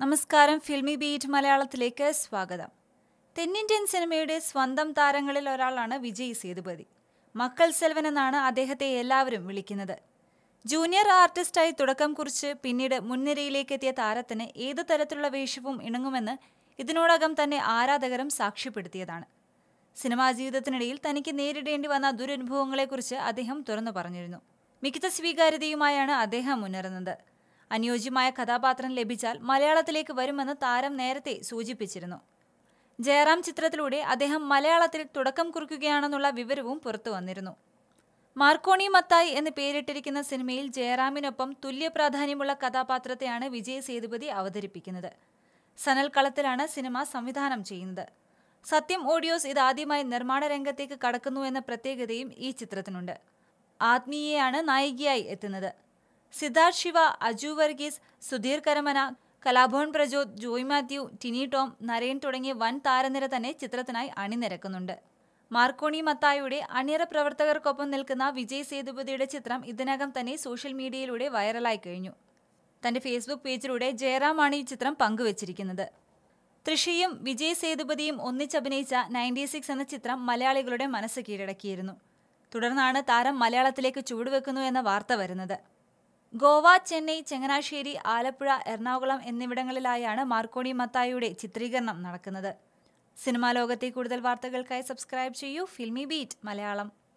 നമസ്കാരം. Filmy beat മലയാളത്തിലേക്ക് സ്വാഗതം. തെന്നിന്ത്യൻ സിനിമയുടെ സ്വന്തം താരങ്ങളിൽ ഒരാളാണ് വിജയ് സേതുപതി. മക്കൾ സെൽവൻ എന്നാണ് അദ്ദേഹത്തെ എല്ലാവരും വിളിക്കുന്നത്. ജൂനിയർ ആർട്ടിസ്റ്റായി തുടക്കം കുറിച്ച് പിന്നീട് മുൻനിരയിലേക്ക് എത്തിയ താരത്തിന് ഏതു തരത്തിലുള്ള വേഷവും ഇണങ്ങുമെന്ന് ഇതിനോടകം തന്നെ ആരാധകരും സാക്ഷ്യപ്പെടുത്തിയതാണ്. സിനിമാ ജീവിതത്തിനിടയിൽ തനിക്ക് നേരിടേണ്ടി വന്ന ദുരനുഭവങ്ങളെക്കുറിച്ച് അദ്ദേഹം തുറന്നു പറഞ്ഞിരുന്നു. മികച്ച സ്വീകാര്യതയുമായാണ് അദ്ദേഹം മുന്നേറുന്നത്. അനുയോജ്യമായ കഥാപാത്രം ലഭിച്ചാൽ മലയാളത്തിലേക്ക് വരുമെന്ന് താരം നേരത്തെ സൂചിപ്പിച്ചിരുന്നു. ജയറാം ചിത്രത്തിലൂടെ അദ്ദേഹം മലയാളത്തിൽ തുടക്കം കുറിക്കുകയാണെന്നുള്ള വിവരവും പുറത്തു വന്നിരുന്നു. മാർക്കോണി മത്തായി എന്ന് പേരിട്ടിരിക്കുന്ന സിനിമയിൽ ജയറാമിനൊപ്പം തുല്യ പ്രാധാന്യമുള്ള കഥാപാത്രത്തെയാണ് വിജയ് സേതുപതി അവതരിപ്പിക്കുന്നത്. സനൽ കളത്തിലാണ് സിനിമ സംവിധാനം ചെയ്യുന്നത്. സത്യം ഓഡിയോസ് ഇതാദ്യമായി നിർമ്മാണ രംഗത്തേക്ക് കടക്കുന്നു എന്ന പ്രത്യേകതയും ഈ ചിത്രത്തിനുണ്ട്. ആത്മീയയാണ് നായികയായി എത്തുന്നത്. സിദ്ധാർത്ഥ് ശിവ അജു വർഗീസ് സുധീർ കരമന കലാഭവൻ പ്രജോദ് ജോയ് മാത്യു ടിനി ടോം നരേൻ തുടങ്ങിയ വൻ താരനിര തന്നെ ചിത്രത്തിനായി അണിനിരക്കുന്നുണ്ട്. മാർക്കോണി മത്തായുടെ അണിയറ പ്രവർത്തകർക്കൊപ്പം നിൽക്കുന്ന വിജയ് സേതുപതിയുടെ ചിത്രം ഇതിനകം തന്നെ സോഷ്യൽ മീഡിയയിലൂടെ വൈറലായി കഴിഞ്ഞു. തന്റെ ഫേസ്ബുക്ക് പേജിലൂടെ ജയറാമാണ് ഈ ചിത്രം പങ്കുവച്ചിരിക്കുന്നത്. തൃഷിയും വിജയ് സേതുപതിയും ഒന്നിച്ചഭിനയിച്ച നയന്റി സിക്സ് എന്ന ചിത്രം മലയാളികളുടെ മനസ്സ് കീഴടക്കിയിരുന്നു. തുടർന്നാണ് താരം മലയാളത്തിലേക്ക് ചുവടുവെക്കുന്നു എന്ന വാർത്ത വരുന്നത്. ഗോവ ചെന്നൈ ചങ്ങനാശ്ശേരി ആലപ്പുഴ എറണാകുളം എന്നിവിടങ്ങളിലായാണ് മാർക്കോണി മത്തായിയുടെ ചിത്രീകരണം നടക്കുന്നത്. സിനിമാ ലോകത്തെ കൂടുതൽ വാർത്തകൾക്കായി സബ്സ്ക്രൈബ് ചെയ്യൂ ഫിൽമി ബീറ്റ് മലയാളം.